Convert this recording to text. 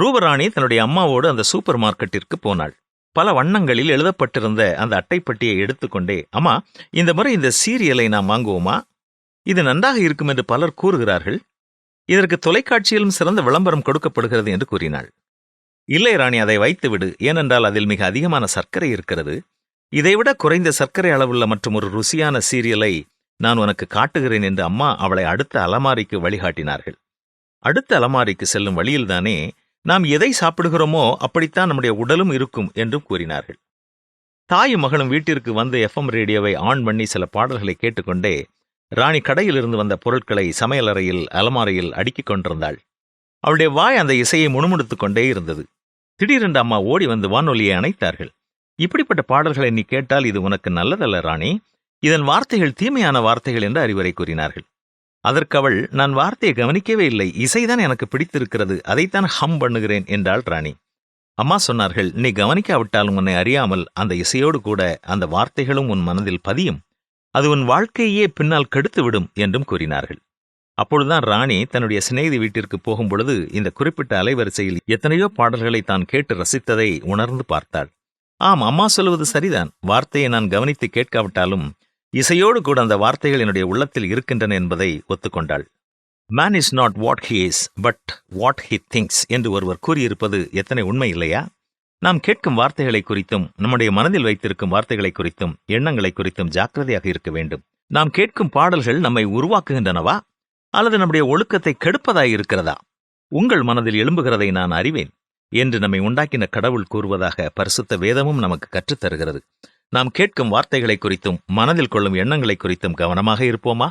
ரூபராணி தன்னுடைய அம்மாவோடு அந்த சூப்பர் மார்க்கெட்டிற்கு போனாள். பல வண்ணங்களில் எழுதப்பட்டிருந்த அந்த அட்டைப்பட்டியை எடுத்துக்கொண்டே அம்மா இந்த முறை இந்த சீரியலை நாம் வாங்குவோமா? இது நன்றாக இருக்கும் என்று பலர் கூறுகிறார்கள். இதற்கு தொலைக்காட்சியிலும் சிறந்த விளம்பரம் கொடுக்கப்படுகிறது என்று கூறினாள். இல்லை ராணி அதை வைத்துவிடு. ஏனென்றால் அதில் மிக அதிகமான சர்க்கரை இருக்கிறது. இதைவிட குறைந்த சர்க்கரை அளவுள்ள மற்றும் ஒரு ருசியான சீரியலை நான் உனக்கு காட்டுகிறேன் என்று அம்மா அவளை அடுத்த அலமாரிக்கு வழிகாட்டினார்கள். அடுத்த அலமாரிக்கு செல்லும் வழியில்தானே நாம் எதை சாப்பிடுகிறோமோ அப்படித்தான் நம்முடைய உடலும் இருக்கும் என்றும் கூறினார்கள். தாயும் மகளும் வீட்டிற்கு வந்து எஃப்எம் ரேடியோவை ஆன் பண்ணி சில பாடல்களை கேட்டுக்கொண்டே ராணி கடையிலிருந்து வந்த பொருட்களை சமையலறையில் அலமாரியில் அடுக்கிக் கொண்டிருந்தாள். அவளுடைய வாய் அந்த இசையை முணுமுணுத்துக் கொண்டே இருந்தது. திடீரென்று அம்மா ஓடி வந்து வானொலியை அணைத்தார்கள். இப்படிப்பட்ட பாடல்களை நீ கேட்டால் இது உனக்கு நல்லதல்ல ராணி. இதன் வார்த்தைகள் தீமையான வார்த்தைகள் என்று அறிவுரை கூறினார்கள். அதற்கு அவள் நான் வார்த்தையை கவனிக்கவே இல்லை. இசைதான் எனக்கு பிடித்திருக்கிறது. அதைத்தான் ஹம் பண்ணுகிறேன் என்றாள் ராணி. அம்மா சொன்னார்கள் நீ கவனிக்காவிட்டாலும் உன்னை அறியாமல் அந்த இசையோடு கூட அந்த வார்த்தைகளும் உன் மனதில் பதியும். அது உன் வாழ்க்கையே பின்னால் கெடுத்துவிடும் என்றும் கூறினார்கள். அப்பொழுதுதான் ராணி தன்னுடைய சிநேகிதி வீட்டிற்கு போகும் பொழுது இந்த குறிப்பிட்ட அலைவரிசையில் எத்தனையோ பாடல்களை தான் கேட்டு ரசித்ததை உணர்ந்து பார்த்தாள். ஆம் அம்மா சொல்வது சரிதான். வார்த்தையை நான் கவனித்து கேட்காவிட்டாலும் இசையோடு கூட அந்த வார்த்தைகள் என்னுடைய உள்ளத்தில் இருக்கின்றன என்பதை ஒத்துக்கொண்டாள். Man is not what he is but what he thinks என்று ஒருவர் கூறியிருப்பது எத்தனை உண்மை இல்லையா? நாம் கேட்கும் வார்த்தைகளை குறித்தும் நம்முடைய மனதில் வைத்திருக்கும் வார்த்தைகளை குறித்தும் எண்ணங்களை குறித்தும் ஜாக்கிரதையாக இருக்க வேண்டும். நாம் கேட்கும் பாடல்கள் நம்மை உருவாக்குகின்றனவா? அல்லது நம்முடைய ஒழுக்கத்தை கெடுப்பதாய் இருக்கிறதா? உங்கள் மனதில் எழும்புகிறதை நான் அறிவேன் என்று நம்மை உண்டாக்கின கடவுள் கூறுவதாக பரிசுத்த வேதமும் நமக்கு கற்றுத் தருகிறது நாம் கேட்கும் வார்த்தைகளை குறித்தும் மனதில் கொள்ளும் எண்ணங்களை குறித்தும் கவனமாக இருப்போமா?